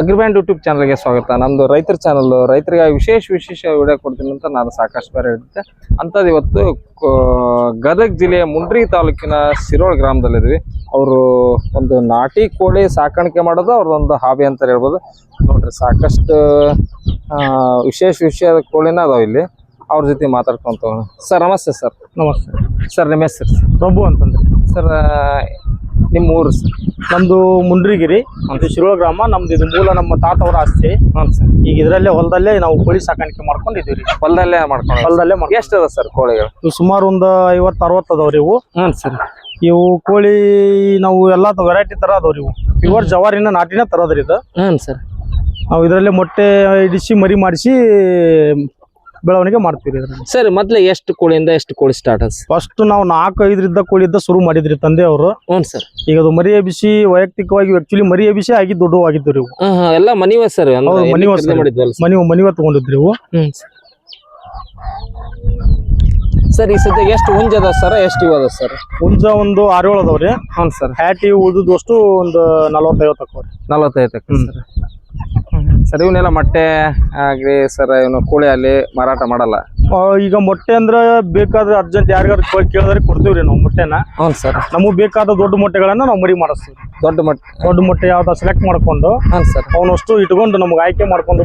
ಅಗ್ರಿಬ್ಯಾಂಡ್ YouTube ಚಾನಲ್ಗೆ ಸ್ವಾಗತ. ನಮ್ದು ರೈತರ ಚಾನಲ್ ರೈತರಿಗೆ ವಿಶೇಷ ವಿಶೇಷ ವಿಡಿಯೋ ಕೊಡ್ತೀನಿ ಅಂತ ನಾನು ಸಾಕಷ್ಟು ಬೇರೆ ಹೇಳಿದ್ದೆ. ಅಂಥದ್ದು ಇವತ್ತು ಗದಗ ಜಿಲ್ಲೆಯ ಮುಂಡ್ರಿ ತಾಲೂಕಿನ ಸಿರೋಳ್ ಗ್ರಾಮದಲ್ಲಿದ್ವಿ ಅವರು ಒಂದು ನಾಟಿ ಕೋಳಿ ಸಾಕಾಣಿಕೆ ಮಾಡೋದು ಅವ್ರದ್ದೊಂದು ಹಾಬಿ ಅಂತ ಹೇಳ್ಬೋದು. ನೋಡ್ರಿ ಸಾಕಷ್ಟು ವಿಶೇಷ ವಿಷಯದ ಕೋಳಿನ ಅದಾವ ಇಲ್ಲಿ. ಅವ್ರ ಜೊತೆ ಮಾತಾಡ್ಕೊಂತ. ಸರ್ ನಮಸ್ತೆ ಸರ್. ನಮಸ್ತೆ. ಸರ್ ನಿಮ್ಮ ಹೆಸರು? ಪ್ರಭು ಅಂತಂದ್ರೆ. ಸರ್ ನಿಮ್ಮ ಊರು ಸರ್? ನಮ್ಮದು ಮುಂಡ್ರಿಗಿರಿ ಅಂತ ಶಿರೋಳ ಗ್ರಾಮ ನಮ್ದು ಇದು ಮೂಲ ನಮ್ಮ ತಾತವರ ಆಸ್ತಿ. ಹ್ಞೂ ಸರ್. ಈಗ ಇದರಲ್ಲೇ ಹೊಲದಲ್ಲೇ ನಾವು ಕೋಳಿ ಸಾಕಾಣಿಕೆ ಮಾಡ್ಕೊಂಡಿದ್ದೀವಿ ಹೊಲದಲ್ಲೇ ಮಾಡ್ಕೊಂಡು ಹೊಲದಲ್ಲೇ ಮಾಡಿ ಎಷ್ಟು ಅದ ಸರ್ ಕೋಳಿಗಳು? ಇವು ಸುಮಾರು ಒಂದು ಐವತ್ತು ಅರವತ್ತು ಅದಾವ್ರಿ ಇವು. ಹ್ಞೂ ಸರ್. ಇವು ಕೋಳಿ ನಾವು ಎಲ್ಲಾ ವೆರೈಟಿ ತರ ಅದಾವ್ರಿ ಇವು. ಪ್ಯೂರ್ ಜವಾರಿನ ನಾಟಿನ ತರೋದ್ರಿ ಇದು. ಹ್ಞೂ ಸರ್. ನಾವು ಇದರಲ್ಲೇ ಮೊಟ್ಟೆ ಇಡಿಸಿ ಮರಿ ಮಾಡಿಸಿ ಬೆಳವಣಿಗೆ ಮಾಡ್ತೀವಿ ಇದ್ರಲ್ಲಿ. ಸರ್ ಮೊದ್ಲು ಎಷ್ಟು ಕೋಳಿಯಿಂದ ಎಷ್ಟು ಕೋಳಿ ಸ್ಟಾರ್ಟ್ ಫಸ್ಟ್ ನಾವು ನಾಲ್ಕು ಐದರಿಂದ ಕೋಳಿಯಿಂದ ಶುರು ಮಾಡಿದ್ರಿ ತಂದೆ ಅವರು ಹ್ಞೂ ಸರ್. ಈಗ ಅದು ಮರಿ ಎಬಿಸಿ ವೈಯಕ್ತಿಕವಾಗಿ ಆಕ್ಚುಲಿ ಮರಿ ಎಬಿಸಿ ಆಗಿ ದೊಡ್ಡವಾಗಿದ್ದು ಇವು. ರೀ ಇವು. ಎಲ್ಲ ಮನಿವ ಸರ್ ಹೌದು, ಮನಿವ sir. ಮಾಡಿದ್ವಲ್ಲ ಮನಿ ಮನಿವ ತಗೊಂಡಿದ್ರಿ ಇವು. ಸರ್. ಈ ಸದ್ಯ ಎಷ್ಟು ಹುಂಜ ಅದ ಸರ್ ಎಷ್ಟು ಇವ ಅದ ಸರ್? ಹುಂಜ ಒಂದು ಆರೇಳು ಅದಾವ್ರಿ ಹ್ಞೂ ಸರ್. ಹ್ಯಾಟಿ ಉಳಿದಷ್ಟು ಒಂದು ನಲವತ್ತೈವತ್ತು ಅಕ್ಕವ್ರಿ ನಲವತ್ತೈದು ಸರ್. ಸರ್ ಇವನ್ನೆಲ್ಲ ಮೊಟ್ಟೆ ಆಗ್ಲಿ ಸರ್ ಇವನು ಕೋಳಿ ಅಲ್ಲಿ ಮಾರಾಟ ಮಾಡಲ್ಲ. ಆ, ಈಗ ಮೊಟ್ಟೆ ಅಂದ್ರೆ ಬೇಕಾದ್ರೆ ಅರ್ಜೆಂಟ್ ಯಾರಿಗಾದ್ರು ಕೇಳಿದ್ರೆ ಕೊಡ್ತೀವ್ರಿ ನಾವು ಮೊಟ್ಟೆನ. ಹ್ಞೂ ಸರ್. ನಮಗೆ ಬೇಕಾದ ದೊಡ್ಡ ಮೊಟ್ಟೆಗಳನ್ನ ನಾವು ಮರಿ ಮಾಡಿಸ್ತೀವಿ. ದೊಡ್ಡ ಮೊಟ್ಟೆ. ದೊಡ್ಡ ಮೊಟ್ಟೆ ಯಾವ್ದು ಸೆಲೆಕ್ಟ್ ಮಾಡ್ಕೊಂಡು ಹ್ಞೂ ಸರ್. ಅವನಷ್ಟು ಇಟ್ಕೊಂಡು ನಮ್ಗೆ ಆಯ್ಕೆ ಮಾಡ್ಕೊಂಡು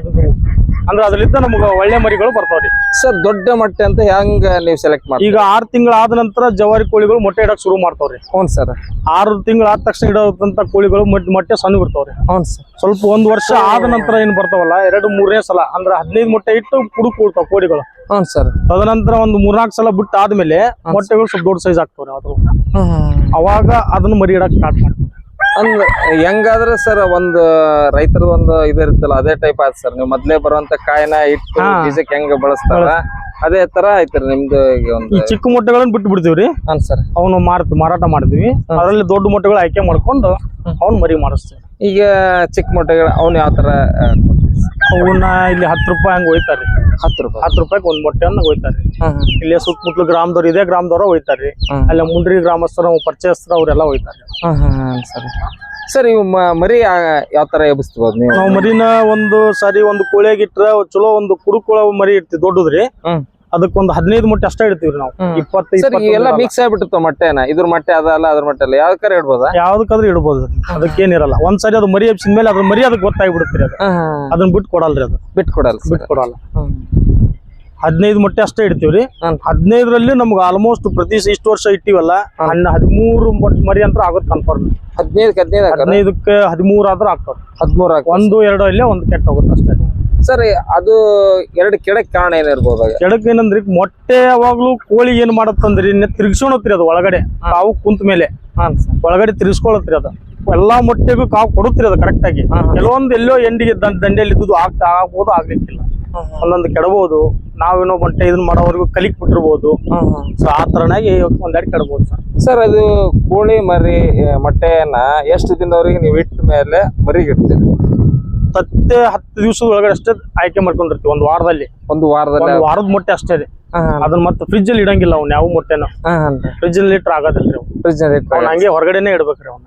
ಅಂದ್ರೆ ಅದರಿಂದ ನಮ್ಗೆ ಒಳ್ಳೆ ಮರಿಗಳು ಬರ್ತಾವ್ರಿ ಸರ್ ದೊಡ್ಡ ಮೊಟ್ಟೆ ಅಂತ ಹೆಂಗ ನೀವು ಸೆಲೆಕ್ಟ್ ಮಾಡಿ ಈಗ ಆರು ತಿಂಗಳಾದ ನಂತರ ಜವಾರಿ ಕೋಳಿಗಳು ಮೊಟ್ಟೆ ಇಡಕ್ ಶುರು ಮಾಡ್ತಾವ್ರಿ ಹ್ಞೂ ಸರ್. ಆರು ತಿಂಗಳಾದ ತಕ್ಷಣ ಇಡೋದಂತ ಕೋಳಿಗಳು ಮೊಟ್ಟೆ ಮೊಟ್ಟೆ ಸಣ್ಣ ಬಿಡ್ತಾವ್ರಿ ಹ್ಞೂ ಸರ್. ಸ್ವಲ್ಪ ಒಂದ್ ವರ್ಷ ಆದ ನಂತರ ಏನ್ ಬರ್ತಾವಲ್ಲ ಎರಡು ಮೂರನೇ ಸಲ ಅಂದ್ರೆ ಹದಿನೈದು ಮೊಟ್ಟೆ ಇಟ್ಟು ಕುಡುಕ್ ಕೊಡ್ತಾವ ಕೋಳಿಗಳು. ಹ್ಞೂ ಸರ್. ತದನಂತರ ಒಂದು ಮೂರ್ನಾಲ್ಕು ಸಲ ಬಿಟ್ಟು ಆದ್ಮೇಲೆ ಮೊಟ್ಟೆಗಳು ಸ್ವಲ್ಪ ದೊಡ್ಡ ಸೈಜ್ ಆಗ್ತಾವ್ರಿ ಅದ್ರ ಅವಾಗ ಅದನ್ನ ಮರಿ ಇಡಕ್ ಸ್ಟಾರ್ಟ್ ಮಾಡ್ತೀವಿ. ಅಂದ್ರ ಹೆಂಗಾದ್ರೆ ಸರ್ ಒಂದು ರೈತರ ಒಂದು ಇದು ಇರುತ್ತಲ್ಲ ಅದೇ ಟೈಪ್ ಆಯ್ತು ಸರ್. ನೀವು ಮೊದ್ಲೇ ಬರುವಂತ ಕಾಯಿನ ಇಟ್ಟು ಹಾ. ಬೀಜಕ್ಕೆ ಹೆಂಗ ಬಳಸ್ತಾರ? ಅದೇ ತರ ಐತ್ರಿ ನಿಮ್ದು ಈಗ ಒಂದು ಈ ಚಿಕ್ಕ ಮೊಟ್ಟೆಗಳನ್ನ ಬಿಟ್ಟು ಬಿಡ್ತೀವ್ರಿ? ಹಾಂ ಸರ್. ಅವನು ಮಾರ್ತೀವಿ ಮಾರಾಟ ಮಾಡ್ತೀವಿ ಅದರಲ್ಲಿ ದೊಡ್ಡ ಮೊಟ್ಟೆಗಳು ಆಯ್ಕೆ ಮಾಡ್ಕೊಂಡು ಅವ್ನ ಮರಿ ಮಾಡಿಸ್ತೀವಿ. ಈಗ ಚಿಕ್ಕ ಮೊಟ್ಟೆಗಳು ಅವ್ನು ಯಾವ ತರ ಆ, ಅವನ್ನ ಇಲ್ಲಿ ಹತ್ತು ರೂಪಾಯಿ ಹಂಗೆ ಒಯ್ತಾರೆ. ಹತ್ತು ರೂಪಾಯಿ? ಹತ್ತು ರೂಪಾಯಿಗೆ ಒಂದು ಬಟ್ಟೆ ಒಯ್ತಾರ್ರಿ ಹ್ಮ್ ಇಲ್ಲೇ ಸುತ್ತಮುತ್ತಲು ಗ್ರಾಮದವ್ರು ಇದೇ ಗ್ರಾಮದವ್ರ ಒಯ್ತಾರೆ. ಅಲ್ಲ ಮುಂಡ್ರಿ ಗ್ರಾಮಸ್ಥರು ಪರಿಚಯಸ್ಥರು ಅವರೆಲ್ಲ ಒಯ್ತಾರೆ. ಸರಿ. ಸರ್ ಇವು ಮರಿ ಯಾವ ತರ ಎಬ್ಬಿಸ್ಬೋದು ನೀವು? ನಾವು ಮರಿನ ಒಂದು ಸಾರಿ ಒಂದು ಕೋಳಿಯಾಗಿಟ್ರ ಚಲೋ ಒಂದು ಕುಡುಕೋಳ ಮರಿ ಇಡ್ತೀವಿ. ದೊಡ್ಡದ್ರಿ. ಅದಕ್ಕೊಂದು ಹದಿನೈದು ಮೊಟ್ಟೆ ಅಷ್ಟೇ ಇಡ್ತೀವಿ ನಾವು. ಇಪ್ಪತ್ತು ಇಪ್ಪತ್ತೊಂದು ಮಿಕ್ಸ್ ಆಗ್ಬಿಟ್ಟಿರ್ತಾವ ಮೊಟ್ಟೆ ಇದ್ರ ಮೊಟ್ಟೆ ಅದಲ್ಲ ಅದ್ರ ಮೊಟ್ಟೆ ಅಲ್ಲ ಯಾವ ಕರೆ ಇಡ್ಬೋದಾ? ಯಾವ್ದಕ್ಕಾದ್ರೂ ಇಡ್ಬೋದು. ಅದಕ್ಕೇನಿರಲ್ಲ. ಒಂದ್ಸರಿ ಅದು ಮರಿ ಹಬ್ಸಿದ ಮೇಲೆ ಅದ್ರ ಮರಿ ಅದಕ್ಕೆ ಗೊತ್ತಾಗ್ಬಿಡುತ್ತೆ ಅದು. ಅದನ್ನ ಬಿಟ್ಟು ಕೊಡಲ್ರಿ ಅದು. ಬಿಟ್ಟು ಕೊಡಲ್ಲ ಬಿಟ್ಟು ಕೊಡಲ್ಲ ಹದಿನೈದು ಮೊಟ್ಟೆ ಅಷ್ಟೇ ಇಡ್ತೀವ್ರಿ. ಹದಿನೈದರಲ್ಲಿ ನಮ್ಗೆ ಆಲ್ಮೋಸ್ಟ್ ಪ್ರತಿ ಇಷ್ಟು ವರ್ಷ ಇಟ್ಟಿವಲ್ಲ ಹದಿಮೂರು ಮೊಟ್ಟೆ ಮರಿ ಅಂತ ಆಗುತ್ತೆ ಕನ್ಫರ್ಮ್ ಹದಿನೈದಕ್ಕೆ ಹದಿನೈದು ಹದಿನೈದಕ್ಕೆ ಹದಿಮೂರು ಆದ್ರೂ ಆಗ್ತದೆ. ಹದಿಮೂರು ಒಂದು ಎರಡು ಇಲ್ಲೇ ಒಂದು ಕೆಟ್ಟ ಹೋಗುತ್ತೆ ಅಷ್ಟೇ. ಸರ್ ಅದು ಎರಡು ಕೆಡಕ್ ಕಾರಣ ಏನಿರ್ಬೋದು ಕೆಡಕ್ ಏನಂದ್ರಿ ಮೊಟ್ಟೆ ಯಾವಾಗ್ಲೂ ಕೋಳಿ ಏನ್ ಮಾಡತ್ತಂದ್ರಿ ತಿರ್ಗಿಸ್ಕೊಳತ್ರಿ ಅದು ಒಳಗಡೆ. ಕಾವು ಕುಂತ ಮೇಲೆ. ಒಳಗಡೆ ತಿರ್ಗಿಸ್ಕೊಳತ್ರಿ ಅದು. ಎಲ್ಲಾ ಮೊಟ್ಟೆಗೂ ಕಾವು ಕೊಡುತ್ರಿ ಅದು ಕರೆಕ್ಟ್ ಆಗಿ. ಕೆಲವೊಂದು ಎಲ್ಲೋ ಎಂಡಿಗೆ ದಂಡ- ದಂಡೆಯಲ್ಲಿ ಇದ್ದು ಆಗ್ತಾ ಆಗ್ಬೋದು ಆಗ್ಲಿಕ್ಕಿಲ್ಲ. ಅಲ್ಲೊಂದು ಕೆಡಬಹುದು ನಾವೇನೋ ಮೊಟ್ಟೆ ಇದನ್ನ ಮಾಡೋವರೆಗೂ ಕಲಿಕ್ ಬಿಟ್ಟಿರ್ಬೋದು. ಸೊ ಆ ತರನಾಗಿ ಒಂದೆರಡು ಕೆಡಬಹುದು ಸರ್. ಸರ್ ಅದು ಕೋಳಿ ಮರಿ ಮೊಟ್ಟೆಯನ್ನ ಎಷ್ಟು ದಿನದವರೆಗೆ ನೀವು ಇಟ್ಟ ಮೇಲೆ ಮರಿಗೆ ತತ್ತೆ ಹತ್ತು ದಿವಸದ ಒಳಗಡೆ ಅಷ್ಟೇ ಆಯ್ಕೆ ಮಾಡ್ಕೊಂಡಿರ್ತೀವಿ. ಒಂದು ವಾರದಲ್ಲಿ. ಒಂದು ವಾರದಲ್ಲಿ ಒಂದು ವಾರದ ಮೊಟ್ಟೆ ಅಷ್ಟೇ ರೀ ಅದನ್ನ ಮತ್ತೆ ಫ್ರಿಜ್ ಅಲ್ಲಿ ಇಡಂಗಿಲ್ಲ ಅವ್ನ ಯಾವ ಮೊಟ್ಟೆನ. ಫ್ರಿಜ್ ಅಲ್ಲಿ ಇಟ್ರ ಆಗೋದಿಲ್ರಿ ಅವು ಫ್ರಿಜ್ ಅವ್ನ ಹಂಗೆ ಹೊರಗಡೆನೆ ಇಡ್ಬೇಕ್ರಿ ಅವ್ನ.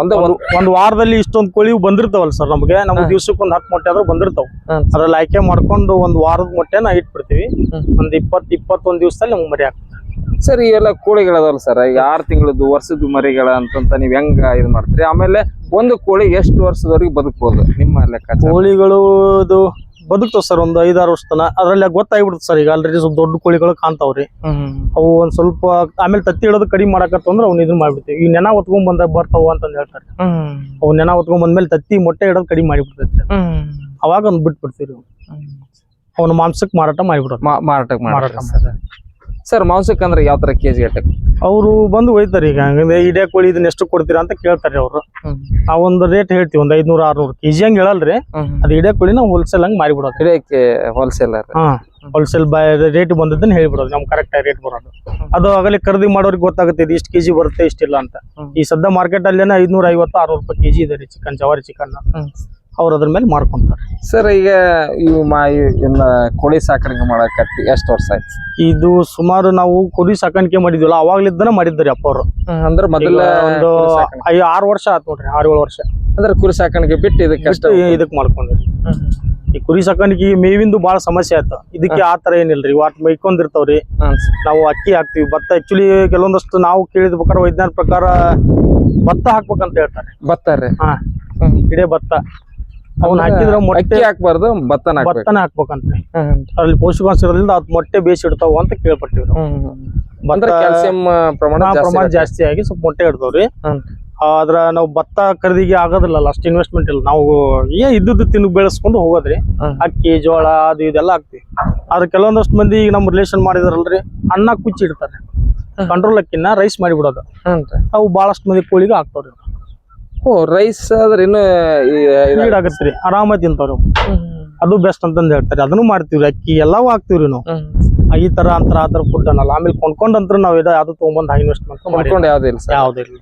ಒಂದು ಒಂದು ಒಂದ್ ವಾರದಲ್ಲಿ ಇಷ್ಟೊಂದ್ ಕೋಳಿ ಬಂದಿರ್ತಾವಲ್ಲ ಸರ್ ನಮಗೆ ನಮ್ಗೆ ದಿವ್ಸಕ್ಕೆ ಒಂದ್ ಹತ್ತು ಮೊಟ್ಟೆ ಆದ್ರೂ ಬಂದಿರ್ತಾವ. ಅದ್ರಲ್ಲಿ ಆಯ್ಕೆ ಮಾಡ್ಕೊಂಡು ಒಂದ್ ವಾರದ ಮೊಟ್ಟೆನ ಇಟ್ಬಿಡ್ತೀವಿ. ಒಂದು ಒಂದ್ ಇಪ್ಪತ್ ಇಪ್ಪತ್ತೊಂದ್ ದಿವಸದಲ್ಲಿ ನಮ್ಗೆ ಮರಿ ಹಾಕ್ತೀವಿ ಸರ್ ಇವೆಲ್ಲ ಕೋಳಿಗಳದಲ್ಲ ಸರ್. ಈಗ ಆರು ತಿಂಗಳದ್ದು ವರ್ಷದ ಮರಿಗಳ ಅಂತಂತ ನೀವ್ ಹೆಂಗ ಇದು ಮಾಡ್ತೀರಿ? ಆಮೇಲೆ ಒಂದು ಕೋಳಿ ಎಷ್ಟು ವರ್ಷದವರೆಗೆ ಬದುಕ್ಬೋದು? ನಿಮ್ಮ ಲೆಕ್ಕ ಕೋಳಿಗಳು ಬದುಕ್ತವ್ ಸರ್ ಒಂದು ಐದಾರು ವರ್ಷ ತನ ಅದ್ರಲ್ಲಿ ಗೊತ್ತಾಗ್ಬಿಡುತ್ತೆ ಸರ್ ಈಗ ಆಲ್ರೆಡಿ ಸ್ವಲ್ಪ ದೊಡ್ಡ ಕೋಳಿಗಳು ಕಾಣ್ತಾವ್ರಿ. ಅವು ಒಂದ್ ಸ್ವಲ್ಪ ಆಮೇಲೆ ತತ್ತಿ ಇಡೋದು ಕಡಿಮೆ ಮಾಡಕತ್ತಂದ್ರೆ ಅವ್ನ ಇದನ್ನ ಮಾಡ್ಬಿಡ್ತೀವಿ. ಈ ನೆನ ಹೊತ್ಕೊಂಡ್ ಬಂದಾಗ ಬರ್ತಾವ ಅಂತ ಹೇಳ್ತಾರೆ. ಅವ್ ನೆನ ಹೊತ್ಕೊಂಡ್ ಬಂದ್ಮೇಲೆ ತತ್ತಿ ಮೊಟ್ಟೆ ಇಡೋದು ಕಡಿಮೆ ಮಾಡಿಬಿಡ್ತೈತೆ ಅವಾಗ ಒಂದ್ ಬಿಟ್ಬಿಡ್ತೀವಿ ಅವನ. ಮಾಂಸಕ್ಕೆ ಮಾರಾಟ ಮಾಡಿಬಿಡೋದು. ಮಾರಾಟ ಮಾಡ್ತಾರೆ ಸರ್ ಮಾಂಸಕ್ಕೆ ಅಂದ್ರೆ ಯಾವ ತರ ಕೆಜಿ ಗಟ್ಟೆ ಅವರು ಬಂದು ಒಯ್ತಾರೆ ಈಗ ಹಂಗಂದ್ರೆ ಇಡೇ ಕೋಳಿ ಇದನ್ನ ಎಷ್ಟು ಕೊಡ್ತೀರಾ ಅಂತ ಕೇಳ್ತಾರೆ ಅವರು. ಆ ಒಂದು ರೇಟ್ ಹೇಳ್ತೀವಿ ಒಂದ್ ಐದ್ನೂರ ಆರ್ನೂರು ಕೆಜಿ ಹಂಗ್ ಹೇಳಲ್ರಿ ಅದು ಇಡೇ ಕೋಳಿ ನಾವು ಹೋಲ್ಸೇಲ್ ಹಂಗ್ ಮಾರಿಬಿಡೋದು ಹಿಡಿಯಕ್ಕೆ ಹೋಲ್ಸೇಲರ್ ಹಾ ಹೋಲ್ಸೇಲ್ ಬೈ ರೇಟ್ ಬಂದದ್ದನ್ನ ಹೇಳ್ಬಿಡೋದು ನಮ್ಗೆ ಕರೆಕ್ಟ್ ಆಗಿ ರೇಟ್ ಬರೋದು. ಅದು ಆಗಲೇ ಖರೀದಿ ಮಾಡೋರಿಗೆ ಗೊತ್ತಾಗುತ್ತೆ ಇದು ಇಷ್ಟು ಕೆಜಿ ಬರುತ್ತೆ ಇಷ್ಟಿಲ್ಲ ಅಂತ. ಈ ಸದ್ಯ ಮಾರ್ಕೆಟ್ ಅಲ್ಲೇನೆ ಐದ್ನೂರ ಐವತ್ತು ಆರ್ನೂರು ರೂಪಾಯಿ ಕೆಜಿ ಇದೆ ರೀ ಚಿಕನ್ ಜವಾರಿ ಚಿಕನ್. ಅವ್ರ ಅದ್ರ ಮೇಲೆ ಮಾಡ್ಕೊಂತಾರೆ. ಸರ್ ಈಗ ಇವು ಮಾ ಇನ್ನ ಕೋಳಿ ಸಾಕಾಣಿಕೆ ಮಾಡಕತ್ತಿ ಎಷ್ಟು ವರ್ಷ ಆಯ್ತು? ಇದು ಸುಮಾರು ನಾವು ಕುರಿ ಸಾಕಾಣಿಕೆ ಮಾಡಿದ್ವಲ್ಲ ಅವಾಗ್ಲಿದ್ದಾನೆ ಮಾಡಿದ್ದಾರೆ ಅಪ್ಪ ಅವರು ಅಂದ್ರೆ ಮೊದಲ ಒಂದು ಐ ಆರು ವರ್ಷ ಆತ್ ನೋಡ್ರಿ ಆರು ಏಳು ವರ್ಷ. ಅಂದ್ರೆ ಕುರಿ ಸಾಕಾಣಿಕೆ ಬಿಟ್ಟು ಇದಕ್ಕೆ ಅಷ್ಟ ಅಷ್ಟು ಇದಕ್ ಮಾಡ್ಕೊಂಡ್ರಿ ಈ ಕುರಿ ಸಾಕಾಣಿಕೆ ಮೇವಿಂದು ಬಹಳ ಸಮಸ್ಯೆ ಆಯ್ತು. ಇದಕ್ಕೆ ಆ ತರ ಏನಿಲ್ರಿ ವಾಟ್ ಮೈಕೊಂಡಿರ್ತಾವ್ರಿ. ನಾವು ಅಕ್ಕಿ ಹಾಕ್ತಿವಿ ಭತ್ತ ಆಕ್ಚುಲಿ ಕೆಲವೊಂದಷ್ಟು ನಾವು ಕೇಳಿದ ಪ್ರಕಾರ ವೈಜ್ಞಾನಿಕ ಪ್ರಕಾರ ಭತ್ತ ಹಾಕ್ಬೇಕಂತ ಹೇಳ್ತಾರೆ. ಭತ್ತ ರೀ? ಹಾ. ಇಡೇ ಭತ್ತ. ಅವ್ನ ಹಾಕಿದ್ರ ಮೊಟ್ಟೆ ಹಾಕ್ಬಾರ್ದು ಭತ್ತನ ಭತ್ತನ ಹಾಕ್ಬೇಕಂತ. ಅದ್ರಲ್ಲಿ ಪೋಷಕಾಂಶ ಇರೋದ್ರಿಂದ ಅದ್ ಮೊಟ್ಟೆ ಬೇಸಿ ಇಡ್ತಾವ ಅಂತ ಕೇಳ್ಪಟ್ಟಿವಿ ಕ್ಯಾಲ್ಸಿಯಂ ಪ್ರಮಾಣ ಜಾಸ್ತಿ ಪ್ರಮಾಣ ಜಾಸ್ತಿ ಆಗಿ ಸ್ವಲ್ಪ ಮೊಟ್ಟೆ ಇಡ್ತಾವ್ರಿ. ಆದ್ರ ನಾವು ಭತ್ತ ಖರೀದಿಗೆ ಆಗೋದಿಲ್ಲ ಅಷ್ಟು ಇನ್ವೆಸ್ಟ್ಮೆಂಟ್ ಇಲ್ಲ. ನಾವು ಏನ್ ಇದ್ದದ್ದು ತಿನ್ನು ಬೆಳೆಸ್ಕೊಂಡು ಹೋಗೋದ್ರಿ. ಅಕ್ಕಿ ಜೋಳ ಅದು ಇದೆಲ್ಲ ಹಾಕ್ತಿವಿ. ಆದ್ರೆ ಕೆಲವೊಂದಷ್ಟು ಮಂದಿ ಈಗ ನಮ್ಮ ರಿಲೇಷನ್ ಮಾಡಿದಾರಲ್ರಿ ಅನ್ನ ಕುಚ್ಚಿ ಇಡ್ತಾರೆ. ಕಂಟ್ರೋಲ್ ಅಕ್ಕಿನ ರೈಸ್ ಮಾಡಿಬಿಡೋದು. ಹ್ಞೂನ್ರಿ. ಅವು ಬಹಳಷ್ಟು ಮಂದಿ ಕೋಳಿಗೆ ಹಾಕ್ತಾವ್ರಿ ಓ ರೈಸ್ ಆದ್ರೆ ಇನ್ನು ಈ- ಆಗತ್ತೆ ರೀ ಆಗತ್ರಿ. ಆರಾಮ ತಿಂತಾವ್ರಿ ಅದು ಬೆಸ್ಟ್ ಅಂತಂದ್ ಹೇಳ್ತಾರೆ. ಅದನ್ನು ಮಾಡ್ತೀವ್ರಿ. ಅಕ್ಕಿ ಎಲ್ಲವೂ ಹಾಕ್ತಿವ್ರಿ ನಾವು. ಈ ತರ ಅಂತರ ಆ ತರ ಫುಡ್ ಅನ್ನಲ್ಲ. ಆಮೇಲೆ ಕೊಂಡ್ಕೊಂಡ್ರ ನಾವ್ ಇದು ಅದು ತಗೊಂಡ್ ಇನ್ವೆಸ್ಟ್ಮೆಂಟ್ ಮಾಡ್ಕೊಂಡ್ ಕೊಂಡ್ಕೊಂಡು ಯಾವ್ದು ಇಲ್ಲ ಸರ್. ಯಾವ್ದಿಲ್ಲ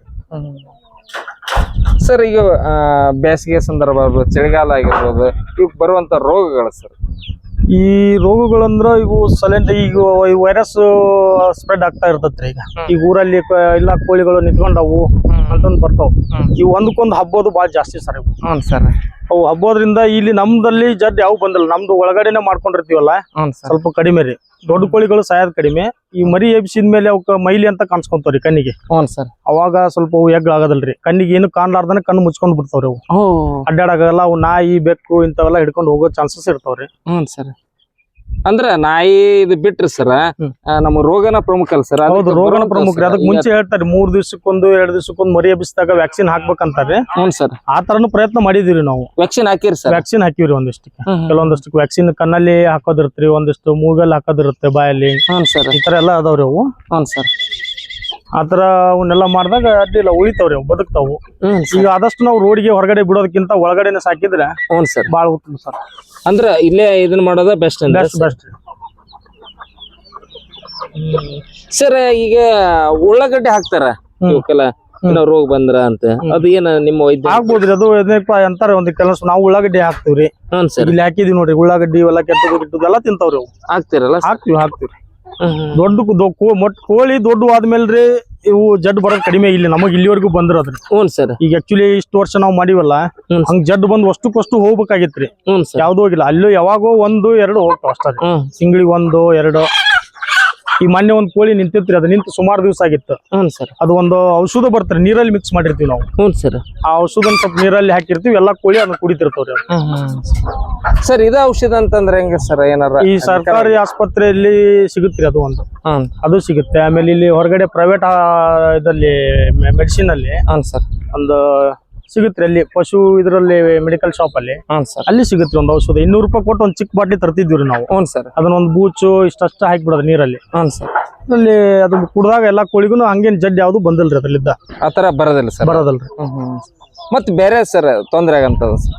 ಸರ್ ಈಗ ಆ, ಬೇಸಿಗೆ ಸಂದರ್ಭ ಆಗಿರ್ಬೋದು ಚಳಿಗಾಲ ಆಗಿರ್ಬೋದು ಇವ್ ಬರುವಂತ ರೋಗಗಳು ಸರ್. ಈ ರೋಗಗಳಂದ್ರ ಇವು ಸಲೆಂಟ್ ಈಗ ಈ ವೈರಸ್ ಸ್ಪ್ರೆಡ್ ಆಗ್ತಾ ಇರ್ತತ್ರಿ ಈಗ. ಈಗ ಊರಲ್ಲಿ ಕ- ಇಲ್ಲ ಕೋಳಿಗಳು ನಿಂತ್ಕೊಂಡವು. ಅಂತಂದ್ ಬರ್ತಾವ. ಇವು ಒಂದಕ್ಕೊಂದು ಹಬ್ಬೋದು ಬಾಳ ಜಾಸ್ತಿ ಸರ್ ಇವು. ಹ್ಞೂ ಸರ್. ಅವು ಹಬ್ಬೋದ್ರಿಂದ ಇಲ್ಲಿ ನಮ್ದಲ್ಲಿ ಜಡ್ ಯಾವ ಬಂದಿಲ್ಲ. ನಮ್ದು ಒಳಗಡೆನೆ ಮಾಡ್ಕೊಂಡಿರ್ತೀವಲ್ಲ? ಹ್ಞೂ ಸರ್. ಸ್ವಲ್ಪ ಕಡಿಮೆ ರೀ. ದೊಡ್ಡ ಕೋಳಿಗಳು ಸಾಯದ್ ಕಡಿಮೆ. ಈ ಮರಿ ಎಬ್ಸಿದ ಮೇಲೆ ಅವಕ್ಕ ಮೈಲಿ ಅಂತ ಕಾಣಿಸ್ಕೊಂತಾವ್ರಿ ಕಣ್ಣಿಗೆ. ಹ್ಞೂ ಸರ್. ಅವಾಗ ಸ್ವಲ್ಪ ಅವು ಎಗ್ ಆಗೋದಲ್ರಿ ಕಣ್ಣಿಗೆ ಏನು ಕಾಣ್ಲಾರ್ದನ ಕಣ್ಣು ಮುಚ್ಕೊಂಡ್ ಬಿಡ್ತಾವ್ರಿ ಅವು. ಓ ಅಡ್ಡಾಡಾಗಲ್ಲ ಅವು ನಾಯಿ ಬೆಕ್ಕು ಇಂಥವೆಲ್ಲ ಹಿಡ್ಕೊಂಡು ಹೋಗೋ ಚಾನ್ಸಸ್ ಇರ್ತಾವ್ರಿ ಹ್ಞೂ ಸರ್. ಅಂದ್ರ ನಾಯಿ ಇದು ಬಿಟ್ರಿ ಸರ್. ನಮ್ಮ ರೋಗನ ಪ್ರಮುಖ ಅಲ್ಲ ಸರ್ ಹೌದು ರೋಗನ ಪ್ರಮುಖ. ಅದಕ್ಕೆ ಮುಂಚೆ ಹೇಳ್ತಾರೆ ಮೂರ್ ದಿವ್ಸಕ್ಕೊಂದು ಎರಡ್ ದಿವ್ಸಕ್ಕೊಂದು ಮರಿ ಎಬ್ಬಿಸಿದಾಗ ವ್ಯಾಕ್ಸಿನ್ ಹಾಕ್ಬೇಕಂತಾರೆ. ಹ್ಞೂ ಸರ್ ಆ ತರನು ಪ್ರಯತ್ನ ಮಾಡಿದೀವಿ ನಾವು. ವ್ಯಾಕ್ಸಿನ್ ಹಾಕಿರಿ ಸರ್ ವ್ಯಾಕ್ಸಿನ್ ಹಾಕಿವ್ರಿ ಒಂದಿಷ್ಟಕ್ಕೆ. ಕೆಲವೊಂದಿಷ್ಟು ವ್ಯಾಕ್ಸಿನ್ ಕಣ್ಣಲ್ಲಿ ಹಾಕೋದಿರ್ತ್ರಿ ಒಂದಿಷ್ಟು ಮೂಗಲ್ಲಿ ಹಾಕೋದಿರುತ್ತೆ ಬಾಯಲ್ಲಿ. ಹ್ಞೂ ಸರ್ ಈ ತರ ಎಲ್ಲ ಅದಾವ್ರಿ ಅವು. ಹ್ಞೂ ಸರ್ ಆ ಅವನ್ನೆಲ್ಲ ಮಾಡಿದಾಗ ಅಡ್ಡಿಲ್ಲ ಉಳಿತಾವ್ರಿ ಅವು ಬದುಕ್ತಾವು. ಈಗ ಆದಷ್ಟು ನಾವು ರೋಡ್ಗೆ ಹೊರಗಡೆ ಬಿಡೋದಕ್ಕಿಂತ ಒಳಗಡೆನೆ ಸಾಕಿದ್ರೆ ಹ್ಞೂ ಸರ್. ಬಾಳ ಉತ್ತಮ ಸರ್. ಅಂದ್ರೆ ಇಲ್ಲೇ ಇದನ್ನ ಮಾಡೋದ ಬೆಸ್ಟ್ ಅಂದ್ರೆ ಬೆಸ್ಟ್ ಬೆಸ್ಟ್ ಸರ್ ಈಗ ಉಳ್ಳಾಗಡ್ಡೆ ಹಾಕ್ತಾರ? ಇವಕ್ಕೆಲ್ಲ ಏನೋ ರೋಗ ಬಂದ್ರ ಅಂತ. ಅದು ಏನ ನಿಮ್ಮ ವೈದ್ಯ ಆಗ್ಬೋದ್ರಿ ಅದು ಏನಪ್ಪ ಅಂತಾರೆ ಒಂದ್ ಕೆಲಸ ನಾವು ಉಳ್ಳಾಗಡ್ಡಿ ಹಾಕ್ತಿವ್ರಿ. ಹ್ಞೂ ಸರ್. ಇಲ್ಲಿ ಹಾಕಿದೀವಿ ನೋಡ್ರಿ ಉಳ್ಳಾಗಡ್ಡಿ ಇವೆಲ್ಲ ಕೆಟ್ಟದು ಗಿಟ್ಟದು ಎಲ್ಲ ತಿಂತಾವ್ರಿ ಅವು. ಹಾಕ್ತಿರಲ್ಲ ಹಾಕ್ತಿವಿ ಹಾಕ್ತಿವಿ. ಹ್ಮ್ ಹ್ಮ್. ದೊಡ್ಡ ಮೊಟ್ಟ ಕೋಳಿ ದೊಡ್ಡ ಆದ್ಮೇಲ್ರಿ ಇವು ಜಡ್ ಬರೋದ್ ಕಡಿಮೆ ಇಲ್ಲಿ ನಮಗ್ ಇಲ್ಲಿವರೆಗೂ ಬಂದಿರೋದ್ರಿ ಹ್ಞೂ ಸರ್. ಈಗ ಆಕ್ಚುಲಿ ಇಷ್ಟು ವರ್ಷ ನಾವು ಮಾಡಿವಲ್ಲ ಹಂಗ ಜಡ್ ಬಂದ್ ಅಷ್ಟಕ್ಕಷ್ಟು ಹೋಗ್ಬೇಕಾಗಿತ್ರಿ. ಯಾವ್ದು ಹೋಗಿಲ್ಲ. ಅಲ್ಲೂ ಯಾವಾಗೋ ಒಂದು ಎರಡು ಹೋಗ್ತಾವ ಅಷ್ಟೇ. ತಿಂಗಳಿಗೆ ಒಂದು ಎರಡು. ಈ ಮೊನ್ನೆ ಒಂದು ಕೋಳಿ ನಿಂತಿರ್ತೀರಿ ಅದು ನಿಂತು ಸುಮಾರು ದಿವಸ ಆಗಿತ್ತು. ಹ್ಞೂ ಸರ್. ಅದು ಒಂದು ಔಷಧ ಬರ್ತಾರೆ ನೀರಲ್ಲಿ ಮಿಕ್ಸ್ ಮಾಡಿರ್ತೀವಿ ನಾವು. ಹ್ಞೂ ಸರ್. ಆ ಔಷಧನ ಸ್ವಲ್ಪ ನೀರಲ್ಲಿ ಹಾಕಿರ್ತೀವಿ ಎಲ್ಲಾ ಕೋಳಿ ಅದನ್ನ ಕುಡಿತಿರ್ತಾವ್ರಿ. ಸರ್. ಇದು ಔಷಧ ಅಂತಂದ್ರೆ ಹೆಂಗ ಸರ್ ಏನಾರ ಈ ಸರ್ಕಾರಿ ಆಸ್ಪತ್ರೆಯಲ್ಲಿ ಸಿಗುತ್ತೆ ಅದು ಒಂದು. ಅದು ಸಿಗುತ್ತೆ. ಆಮೇಲೆ ಇಲ್ಲಿ ಹೊರಗಡೆ ಪ್ರೈವೇಟ್ ಇದಲ್ಲಿ ಮೆಡಿಸಿನ್ ಅಲ್ಲಿ ಹ್ಞೂ ಸರ್. ಒಂದು ಸಿಗುತ್ತೆ ಅಲ್ಲಿ ಪಶು ಇದರಲ್ಲಿ ಮೆಡಿಕಲ್ ಶಾಪ್ ಅಲ್ಲಿ. ಸರ್. ಅಲ್ಲಿ ಸಿಗುತ್ತೆ ಒಂದು ಔಷಧ. ಇನ್ನೂರು ರೂಪಾಯಿ ಕೊಟ್ಟು ಒಂದು ಚಿಕ್ಕ ಬಾಟ್ಲಿ ತರ್ತಿದ್ವಿ ನಾವು. ಹ್ಞೂ ಸರ್. ಅದನ್ನ ಒಂದು ಬೂಚು ಇಷ್ಟಷ್ಟ ಹಾಕಿಬಿಡೋದು ನೀರಲ್ಲಿ. ಹ್ಞೂ ಸರ್. ಅದ್ರಲ್ಲಿ ಅದು ಕುಡ್ದಾಗ ಎಲ್ಲಾ ಕೋಳಿಗೂ ಹಂಗೇನ್ ಜಡ್ ಯಾವ್ದು ಬಂದಿಲ್ರಿ ಅದ್ರಲ್ಲಿದ್ದ. ಆ ಥರ ಬರೋದಿಲ್ಲ ಸರ್. ಬರೋದಲ್ರಿ. ಹ್ಮ್ ಹ್ಮ್. ಮತ್ತೆ ಬೇರೆ ಸರ್ ತೊಂದರೆ ಆಗಂತದ ಸರ್?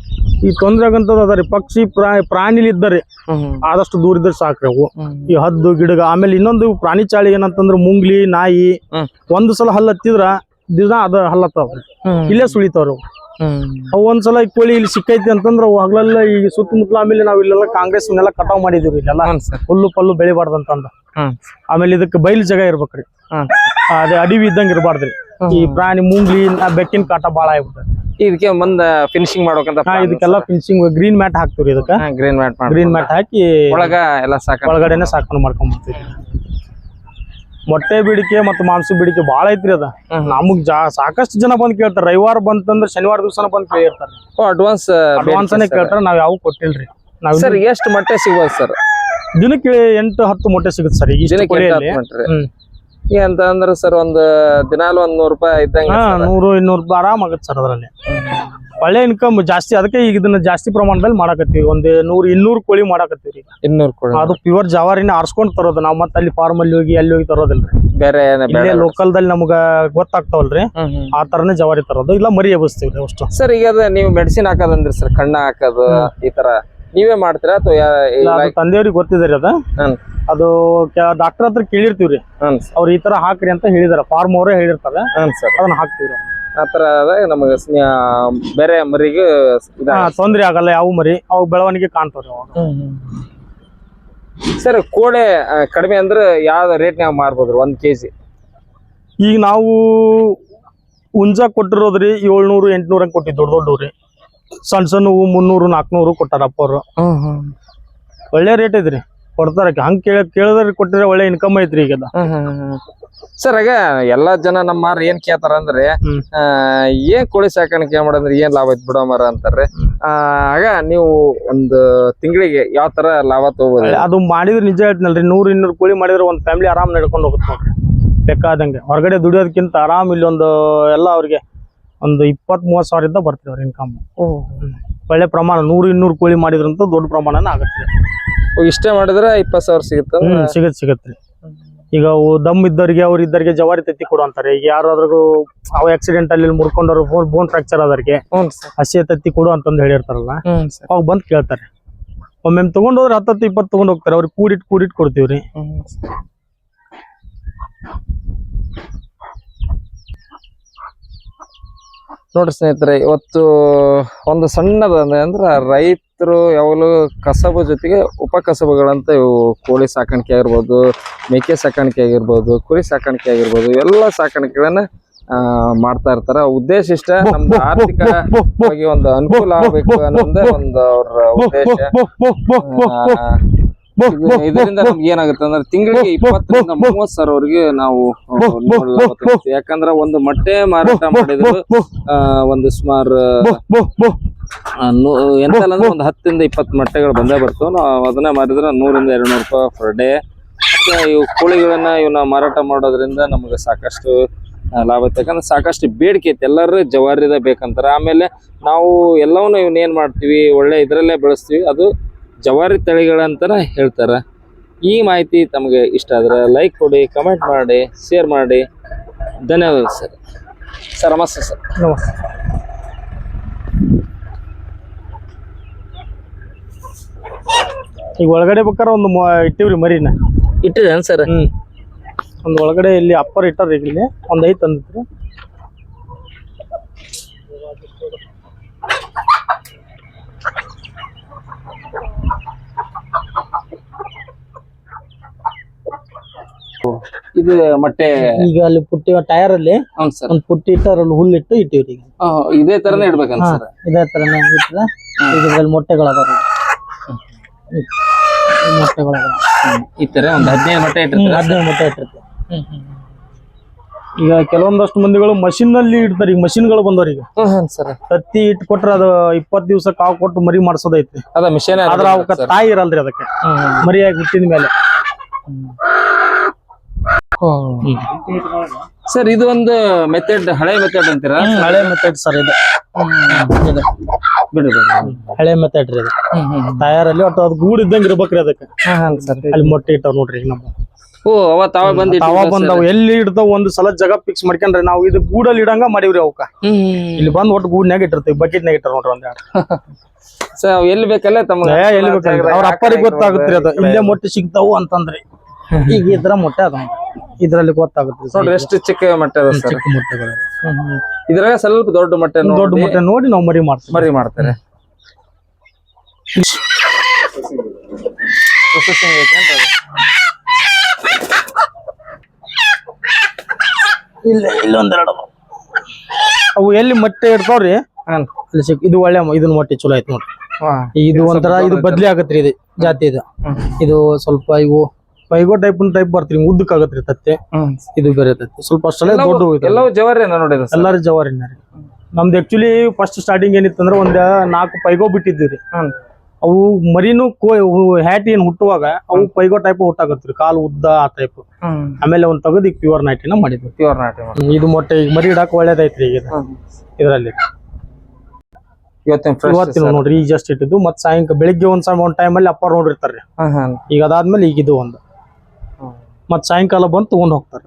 ಈ ತೊಂದ್ರೆ ಆಗಂತದ ಅದ ರೀ ಪಕ್ಷಿ ಪ್ರಾ ಪ್ರಾಣಿಲಿ ಇದ್ದರಿ ಹ್ಮ್ ಹ್ಮ್. ಆದಷ್ಟು ದೂರ ಇದ್ರೆ ಸಾಕ್ರಿ ಅವು. ಈ ಹದ್ದು ಗಿಡಗ ಆಮೇಲೆ ಇನ್ನೊಂದು ಪ್ರಾಣಿ ಚಾಳಿ ಏನಂತಂದ್ರೆ ಮುಂಗ್ಲಿ ನಾಯಿ. ಹ್ಮ್. ಒಂದು ಸಲ ಹಲ್ಲು ಹತ್ತಿದ್ರ ದಿನ ಅದ ಹಲ್ಲತ್ತಾವ್ರಿ ಹ್ಮ್. ಇಲ್ಲೇ ಸುಳಿತಾವ್ರಿ. ಅವು ಒಂದ್ಸಲ ಈ ಕೋಳಿ ಇಲ್ಲಿ ಸಿಕ್ಕೈತಿ ಅಂತಂದ್ರ ಅವು ಹಗಲೆಲ್ಲ ಈ ಸುತ್ತಮುತ್ತಲ ಆಮೇಲೆ ನಾವ್ ಇಲ್ಲೆಲ್ಲ ಕಾಂಗ್ರೆಸ್ ನೆಲ್ಲ ಕಟಾವ್ ಮಾಡಿದೀವಿ ಇಲ್ಲೆಲ್ಲ. ಹುಲ್ಲು ಪಲ್ಲು ಬೆಳಿಬಾರ್ದಂತಂದ. ಆಮೇಲೆ ಇದಕ್ಕೆ ಬಯಲು ಜಾಗ ಇರ್ಬೇಕ್ರಿ. ಅದೇ ಅಡಿವಿ ಇದ್ದಂಗ ಇರಬಾರ್ದ್ರಿ. ಈ ಪ್ರಾಣಿ ಮುಂಗ್ಲಿ ಬೆಕ್ಕಿನ ಕಾಟ ಬಾಳ ಆಗ್ಬಿಡ್ತದೆ. ಇದಕ್ಕೆ ಮುಂದ ಫಿನಿಶಿಂಗ್ ಮಾಡ್ಬೇಕಂತ ಇದಕ್ಕೆಲ್ಲ ಫಿನಿಶಿಂಗ್ ಗ್ರೀನ್ ಮ್ಯಾಟ್ ಹಾಕ್ತಿವ್ರಿ ಇದಕ್ಕೆ. ಗ್ರೀನ್ ಮ್ಯಾಟ್ ಗ್ರೀನ್ ಮ್ಯಾಟ್ ಹಾಕಿ ಒಳಗ ಎಲ್ಲ ಸಾಕ ಒಳಗಡೆನೆ ಸಾಕೊಂಡು ಮಾಡ್ಕೊಂಡ್ ಬರ್ತೀವಿ. ಮೊಟ್ಟೆ ಬೇಡಿಕೆ ಮತ್ತು ಮಾಂಸ ಬೇಡಿಕೆ ಬಹಳ ಐತ್ರಿ ಅದ. ನಮಗ್ ಜಾ ಸಾಕಷ್ಟು ಜನ ಬಂದ್ ಕೇಳ್ತಾರೆ. ರವಿವಾರ ಬಂತಂದ್ರೆ ಶನಿವಾರ ದಿವಸನ ಬಂದ್ ಕೇಳಿರ್ತಾರೆ ಅಡ್ವಾನ್ಸ್ ಅಡ್ವಾನ್ಸ್ ಕೇಳ್ತಾರ. ನಾವ್ ಯಾವ ಕೊಟ್ಟಿಲ್ರಿ. ನಾವ್ ಸರ್ ಎಷ್ಟು ಮೊಟ್ಟೆ ಸಿಗ್ಬೋದು ಸರ್? ದಿನಕ್ಕೆ ಎಂಟು ಹತ್ತು ಮೊಟ್ಟೆ ಸಿಗುತ್ತೆ ಸರ್. ಈ ಅಂತ ಅಂದ್ರೆ ಸರ್ ಒಂದು ದಿನಾಲು ಒಂದ್ ನೂರು ರೂಪಾಯಿ ಇದ್ದಂಗೆ ನೂರು ಇನ್ನೂರು ರೂಪಾಯಿ ಆರಾಮ್ ಆಗತ್ತೆ ಸರ್ ಅದ್ರಲ್ಲಿ. ಒಳ್ಳೆ ಇನ್ಕಮ್ ಜಾಸ್ತಿ ಅದಕ್ಕೆ ಈಗ ಇದನ್ನ ಜಾಸ್ತಿ ಪ್ರಮಾಣದಲ್ಲಿ ಮಾಡಾಕತ್ತೀವಿ. ಒಂದ್ ನೂರ್ ಇನ್ನೂರು ಕೋಳಿ ಮಾಡಾಕತ್ತೀವಿ ಇನ್ನೂರು ಕೋಳಿ ಅದು ಪ್ಯೂರ್ ಜವಾರಿನ ಆರ್ಸ್ಕೊಂಡ್ ತರೋದು. ನಾವ್ ಮತ್ತೆ ಅಲ್ಲಿ ಫಾರ್ಮ್ ಅಲ್ಲಿ ಹೋಗಿ ಅಲ್ಲಿ ಹೋಗಿ ತರೋದಿಲ್ರಿ. ಬೇರೆ ಇಲ್ಲೇ ಲೋಕಲ್ ದಲ್ಲಿ ನಮಗ ಗೊತ್ತಾಗ್ತಾವಲ್ರಿ. ಆ ತರನೇ ಜವಾರಿ ತರೋದು. ಇಲ್ಲ ಮರಿ ಎಬ್ಬಿಸ್ತೀವ್ರಿ ಅಷ್ಟು. ಸರ್ ಈಗ ಅದ ನೀವು ಮೆಡಿಸಿನ್ ಹಾಕೋದಂದ್ರಿ ಸರ್ ಕಣ್ಣ ಹಾಕೋದು ಈ ತರ. ನೀವೇ ಮಾಡ್ತೀರಾ ಅಥವಾ ತಂದೆಯವ್ರಿಗೆ ಗೊತ್ತಿದ್ರಿ ಅದ. ಅದು ಡಾಕ್ಟರ್ ಹತ್ರ ಕೇಳಿರ್ತೀವ್ರಿ. ಅವ್ರು ಈ ತರ ಹಾಕ್ರಿ ಅಂತ ಹೇಳಿದಾರ. ಫಾರ್ಮ್ ಅವರೇ ಹೇಳಿರ್ತಾರೆ. ಅದನ್ನ ಹಾಕ್ತಿವ್ರಿ ಆ ತರ ಆದಾಗ ನಮಗೆ ಬೇರೆ ಮರಿಗೆ ಇದ ಹಾ, ತೊಂದ್ರೆ ಆಗಲ್ಲ ಯಾವ ಮರಿ ಅವು ಬೆಳವಣಿಗೆ ಕಾಣ್ತಾವ್ರಿ ಅವಾಗ. ಸರ್ ಕೋಡೆ ಆ, ಕಡಿಮೆ ಅಂದ್ರೆ ಯಾವ ರೇಟ್ನ್ಯಾಗ ಮಾರ್ಬೋದ್ರಿ? ಒಂದ್ ಕೆಜಿ. ಈಗ ನಾವು ಹುಂಜ ಕೊಟ್ಟಿರೋದ್ರಿ ಏಳ್ನೂರು ಎಂಟ್ನೂರ ಹಂಗೆ ಕೊಟ್ಟಿದ್ದು ದೊಡ್ಡ ದೊಡ್ಡವ್ರಿ ಸಣ್ಣ ಸಣ್ಣ ಹೂವು ಮುನ್ನೂರು ನಾಲ್ಕುನೂರು ಕೊಟ್ಟಾರಪ್ಪ ಅವರು. ಒಳ್ಳೆ ರೇಟ್ ಐತ್ರಿ. ಕೊಡ್ತಾರ. ಹಂಗ್ ಕೇಳ ಕೇಳಿದ್ರೆ ಕೊಟ್ಟಿದ್ರೆ ಒಳ್ಳೆ ಇನ್ಕಮ್ ಐತ್ರಿ ಈಗ ಸರ್ ಆಗ ಎಲ್ಲಾ ಜನ ನಮ್ಮ ಮಾರ ಏನ್ ಕೇಳ್ತಾರ ಅಂದ್ರೆ ಏನ್ ಕೋಳಿ ಸಾಕಾಣಿಕೆ ಮಾಡೋದ್ರೆ ಏನ್ ಲಾಭ ಐತ್ ಬಿಡೋ ಮರ ಅಂತಾರೆ ಆಗ ನೀವು ಒಂದು ತಿಂಗಳಿಗೆ ಯಾವ ತರ ಲಾಭ ತಗೋಬಹುದು ಅದು ಮಾಡಿದ್ರೆ ನಿಜ ಹೇಳ್ತೀನಲ್ರಿ ನೂರು ಇನ್ನೂರು ಕೋಳಿ ಮಾಡಿದ್ರೆ ಒಂದು ಫ್ಯಾಮಿಲಿ ಆರಾಮ್ ನಡ್ಕೊಂಡು ಹೋಗುತ್ತೆ ನೋಡ್ರಿ. ಬೇಕಾದಂಗೆ. ಹೊರಗಡೆ ದುಡಿಯೋದಕ್ಕಿಂತ ಆರಾಮ್ ಇಲ್ಲಿ ಒಂದು ಎಲ್ಲ ಅವ್ರಿಗೆ ಒಂದು ಇಪ್ಪತ್ ಮೂವತ್ ಸಾವಿರದಿಂದ ಬರ್ತೀವಿ ಅವ್ರ ಇನ್ಕಮ್ ಒಳ್ಳೆ ಪ್ರಮಾಣ ನೂರು ಇನ್ನೂರು ಕೋಳಿ ಮಾಡಿದ್ರಂತ ದೊಡ್ಡ ಪ್ರಮಾಣನ ಆಗುತ್ತೆ. ಇಷ್ಟೇ ಮಾಡಿದ್ರೆ ಇಪ್ಪತ್ ಸಾವಿರ ಸಿಗುತ್ತೆ ಸಿಗತ್ ಸಿಗತ್ತೆ ಈಗ ಅವು ದಮ್ ಇದ್ದವ್ರಿಗೆ ಅವ್ರ ಇದ್ದವ್ರಿಗೆ ಜವಾರಿ ತತ್ತಿ ಕೊಡು ಅಂತಾರೆ. ಈಗ ಯಾರಾದ್ರೂ ಅವು ಆಕ್ಸಿಡೆಂಟ್ ಅಲ್ಲಿ ಮುರ್ಕೊಂಡವ್ರು ಬೋನ್ ಬೋನ್ ಫ್ರಾಕ್ಚರ್ ಆದವ್ರಿಗೆ ಹಸಿ ತತ್ತಿ ಕೊಡು ಅಂತಂದು ಹೇಳಿರ್ತಾರಲ್ಲ ಅವಾಗ ಬಂದ್ ಕೇಳ್ತಾರೆ. ಒಮ್ಮೆ ತಗೊಂಡ್ ಹೋದ್ರೆ ಹತ್ತತ್ತು ಇಪ್ಪತ್ತು ತಗೊಂಡ್ ಹೋಗ್ತಾರೆ. ಅವ್ರಿಗೆ ಕೂಡಿಟ್ ಕೂಡಿಟ್ ಕೊಡ್ತೀವ್ರಿ. ನೋಡ್ರಿ ಸ್ನೇಹಿತರೆ ಇವತ್ತು ಒಂದು ಸಣ್ಣದ ಅಂದ್ರೆ ರೈತರು ಯಾವಾಗಲೂ ಕಸಬ ಜೊತೆಗೆ ಉಪಕಸಬುಗಳಂತ ಇವು ಕೋಳಿ ಸಾಕಾಣಿಕೆ ಆಗಿರ್ಬೋದು ಮೇಕೆ ಸಾಕಾಣಿಕೆ ಆಗಿರ್ಬೋದು ಕುರಿ ಸಾಕಾಣಿಕೆ ಆಗಿರ್ಬೋದು ಇವೆಲ್ಲ ಸಾಕಾಣಿಕೆಗಳನ್ನ ಆ, ಮಾಡ್ತಾ ಇರ್ತಾರ. ಉದ್ದೇಶ ಇಷ್ಟ ನಮ್ದು ಆರ್ಥಿಕವಾಗಿ ಒಂದು ಅನುಕೂಲ ಆಗ್ಬೇಕು ಅನ್ನೋದೇ ಒಂದು ಅವ್ರ ಉದ್ದೇಶ. ಇದರಿಂದ ನಮ್ಗೆ ಏನಾಗುತ್ತೆ ಅಂದ್ರೆ ತಿಂಗಳಿಗೆ ಇಪ್ಪತ್ತರಿಂದ ಮೂವತ್ ಸಾವಿರವರೆಗೆ ನಾವು ಯಾಕಂದ್ರ ಒಂದು ಮೊಟ್ಟೆ ಮಾರಾಟ ಮಾಡಿದ್ರು ಒಂದು ಸುಮಾರು ಎಂತಲ್ಲ ಅಂದ್ರೆ ಒಂದು ಹತ್ತರಿಂದ ಇಪ್ಪತ್ತು ಮೊಟ್ಟೆಗಳು ಬಂದೇ ಬರ್ತವೆ ನಾವು ಅದನ್ನ ಮಾರಿದ್ರೆ ನೂರಿಂದ ಎರಡು ನೂರು ರೂಪಾಯಿ ಪರ್ ಡೇ ಮತ್ತೆ ಇವು ಕೋಳಿಗಳನ್ನ ಇವನ್ನ ಮಾರಾಟ ಮಾಡೋದ್ರಿಂದ ನಮ್ಗೆ ಸಾಕಷ್ಟು ಲಾಭ ಐತೆ ಯಾಕಂದ್ರೆ ಸಾಕಷ್ಟು ಬೇಡಿಕೆ ಐತೆ ಎಲ್ಲರೂ ಜವಾರಿದ ಬೇಕಂತಾರೆ. ಆಮೇಲೆ ನಾವು ಎಲ್ಲವನ್ನೂ ಇವನ್ನ ಏನ್ ಮಾಡ್ತೀವಿ? ಒಳ್ಳೆ ಇದರಲ್ಲೇ ಬೆಳೆಸ್ತೀವಿ. ಅದು ಜವಾರಿ ತಳಿಗಳಂತಾರ ಹೇಳ್ತಾರ. ಈ ಮಾಹಿತಿ ತಮಗೆ ಇಷ್ಟ ಆದ್ರೆ ಲೈಕ್ ಕೊಡಿ ಕಮೆಂಟ್ ಮಾಡಿ ಶೇರ್ ಮಾಡಿ. ಧನ್ಯವಾದಗಳು ಸರ್. ಸರ್ ನಮಸ್ತೆ ಸರ್. ನಮಸ್ತೆ. ಈಗ ಒಳಗಡೆ ಬೇಕಾದ್ರೆ ಒಂದು ಇಟ್ಟಿವ್ರಿ ಮರಿನ. ಇಟ್ಟಿದ್ದೇನೆ ಸರ್? ಹ್ಮ್. ಒಂದು ಒಳಗಡೆ ಇಲ್ಲಿ ಅಪ್ಪರ್ ಇಟ್ಟಾರ ಈಗ ಇಲ್ಲಿ. ಒಂದು ಐತ್ ತಂದಿತ್ರಿ ಇದು ಮೊಟ್ಟೆ ಈಗ ಅಲ್ಲಿ ಪುಟ್ಟಿ ಟೈರ್ ಅಲ್ಲಿ ಹ್ಞೂ ಸರ್. ಒಂದ್ ಪುಟ್ಟಿ ಇಟ್ಟು ಅದ್ರಲ್ಲಿ ಹುಲ್ಲು ಇಟ್ಟು ಇಟ್ಟಿವ್ರಿ ಈಗ ಇದೇ ತರನೇ ಇಡ್ಬೇಕಂತ ಸರ್? ಇದೇ ತರ ಇಟ್ರೆ ಮೊಟ್ಟೆಗಳ ಇದ್ರಲ್ಲಿ ಈ ತರ ಒಂದ್ ಹದಿನೈದು ಮೊಟ್ಟೆ ಇಟ್ಟಿರ್ತಾರೆ? ಹದಿನೈದು ಮೊಟ್ಟೆ ಇಟ್ಟಿರ್ತೀವಿ. ಈಗ ಕೆಲವೊಂದಷ್ಟು ಮಂದಿಗಳು ಮಷಿನ್ನಲ್ಲಿ ಇಡ್ತಾರೆ ಈಗ ಮಷಿನ್ಗಳು ಗಳು ಈಗ. ಸರ್. ತತ್ತಿ ಇಟ್ಟು ಕೊಟ್ರೆ ಅದು ಇಪ್ಪತ್ತು ದಿವಸ ಕಾವು ಕೊಟ್ಟು ಮರಿ ಮಾಡಿಸೋದೈತಿ. ಅದ ಮಿಷನ್ ಆದ್ರ ಅವಕ್ಕ ತಾಯಿ ಇರಲ್ರಿ ಅದಕ್ಕೆ. ಮರಿಯಾಗಿ ಹುಟ್ಟಿದ ಮೇಲೆ ಸರ್ ಇದು ಒಂದು ಮೆಥಡ್ ಹಳೆ ಮೆಥಡ್ ಅಂತೀರಾ? ಹಳೆ ಮೆಥಡ್ ಸರ್ ಇದು. ಇದು. ಬಿಡಿ ಬಿಡಿ. ಹಳೆ ಮೆಥಡ್ ರೀ ಇದು. ತಯಾರಲ್ಲಿ ಒಟ್ಟು ಅದು ಗೂಡ್ ಇದ್ದಂಗೆ ಇರ್ಬೇಕ್ರಿ ಅದಕ್ಕೆ. ಸರ್. ಅಲ್ಲಿ ಮೊಟ್ಟೆ ಇಟ್ಟಾವ ನೋಡ್ರಿ ನಮ್ಮ ಓ ಅವ ತಾವ ಬಂದಿ ತಾವ ಬಂದಾವ ಎಲ್ಲಿ ಇಡ್ತಾವ ಒಂದ್ ಸಲ ಜಗ ಫಿಕ್ಸ್ ಮಾಡ್ಕೊಂಡ್ರೆ ನಾವು ಇದು ಗೂಡಲ್ಲಿ ಇಡಂಗ ಮಾಡಿವ್ರಿ ಅವಕ್ಕ. ಇಲ್ಲಿ ಬಂದ್ ಒಟ್ಟು ಗೂಡ್ನ್ಯಾಗ ಇಟ್ಟಿರ್ತೀವಿ ಬಕೆಟ್ನಾಗ ಇಟ್ಟಾರ ನೋಡ್ರಿ ಒಂದ್ ಸರ್ ಎಲ್ಲಿ ಬೇಕಲ್ಲ ತಮ್ಮ ಎಲ್ಲಿ ಬೇಕಲ್ಲ ಅವ್ರ ಅಪ್ಪರಿಗೆ ಗೊತ್ತಾಗುತ್ತೆ ಅದು. ಇಲ್ಲೇ ಮೊಟ್ಟೆ ಸಿಗ್ತಾವು ಅಂತಂದ್ರಿ. ಈಗ ಇದ್ರ ಮೊಟ್ಟೆ ಅದ. ಇದ್ರಲ್ಲಿ ಗೊತ್ತಾಗುತ್ತೆ ನೋಡಿ ಎಷ್ಟು ಚಿಕ್ಕ ಮೊಟ್ಟೆ ಅದ ಸರ್. ಚಿಕ್ಕ ಮೊಟ್ಟೆಗಳು. ಇದ್ರಾಗ ಸ್ವಲ್ಪ ದೊಡ್ಡ ಮೊಟ್ಟೆ ದೊಡ್ಡ ಮಟ್ಟ ನೋಡಿ ನಾವು ಮರಿ ಮಾಡ್ತೀವಿ. ಮರಿ ಮಾಡ್ತಾರೆ. ಇಲ್ಲ ಇಲ್ಲೊಂದೆರಡು ಅವು ಎಲ್ಲಿ ಮೊಟ್ಟೆ ಇಡ್ತಾವ್ರಿ? ಇದು ಒಳ್ಳೆ ಇದನ್ನ ಮೊಟ್ಟೆ ಚಲೋ ಐತಿ ನೋಡ್ರಿ. ಹಾ. ಇದು ಒಂಥರ ಇದು ಬದ್ಲಿ ಆಗತ್ರಿ ಇದು ಜಾತಿ ಇದು. ಇದು ಸ್ವಲ್ಪ ಇವು ಪೈಗೋ ಟೈಪ್ ಟೈಪ್ ಬರ್ತೀನಿ ಉದ್ದಕ್ಕಾಗತ್ರಿ ತತ್ತೆ. ಇದು ಬೇರೆ ತತ್ತೆ. ಸ್ವಲ್ಪ ಅಷ್ಟೇ ದೊಡ್ಡ ಎಲ್ಲವೂ ಜವಾರಿ ಸರ್. ಎಲ್ಲಾರು ಜವಾರಿನ ರೀ. ನಮ್ದು ಆಕ್ಚುಲಿ ಫಸ್ಟ್ ಸ್ಟಾರ್ಟಿಂಗ್ ಏನಿತ್ತು ಅಂದ್ರೆ ಒಂದ್ ನಾಲ್ಕು ಪೈಗೋ ಹ್ಮ್. ಅವು ಮರಿನು ಕೋ ಹ್ಯಾಟ್ ಏನ್ ಹುಟ್ಟುವಾಗ ಅವು ಪೈಗೋ ಟೈಪ್ ಹುಟ್ಟಾಗತ್ರಿ ಕಾಲು ಉದ್ದ ಆ ಟೈಪ್ ಆಮೇಲೆ ಒಂದ್ ತೆಗೆದು ಈಗ ಪ್ಯೂರ್ ನೈಟಿನ ಮಾಡಿದ್ವಿ. ಪ್ಯೂರ್ ನಾಟಿ ಇದು ಮೊಟ್ಟೆ ಈಗ ಮರಿ ಇಡಾಕ ಒಳ್ಳೇದೈತ್ರಿ ಈಗ ಇದರಲ್ಲಿ. ಇವತ್ತಿನ ನೋಡ್ರಿ ಈಗ ಜಸ್ಟ್ ಇಟ್ಟಿದ್ದು. ಮತ್ ಸಾಯಂಕಾಲ ಬೆಳಿಗ್ಗೆ ಒಂದ್ ಟೈಮ್ ಅಲ್ಲಿ ಅಪ್ಪ ನೋಡಿರ್ತಾರ್ರಿ. ಈಗ ಅದಾದ್ಮೇಲೆ ಈಗ ಇದು ಒಂದು. ಮತ್ ಸಾಯಂಕಾಲ ಬಂದು ತೊಗೊಂಡು ಹೋಗ್ತಾರೆ.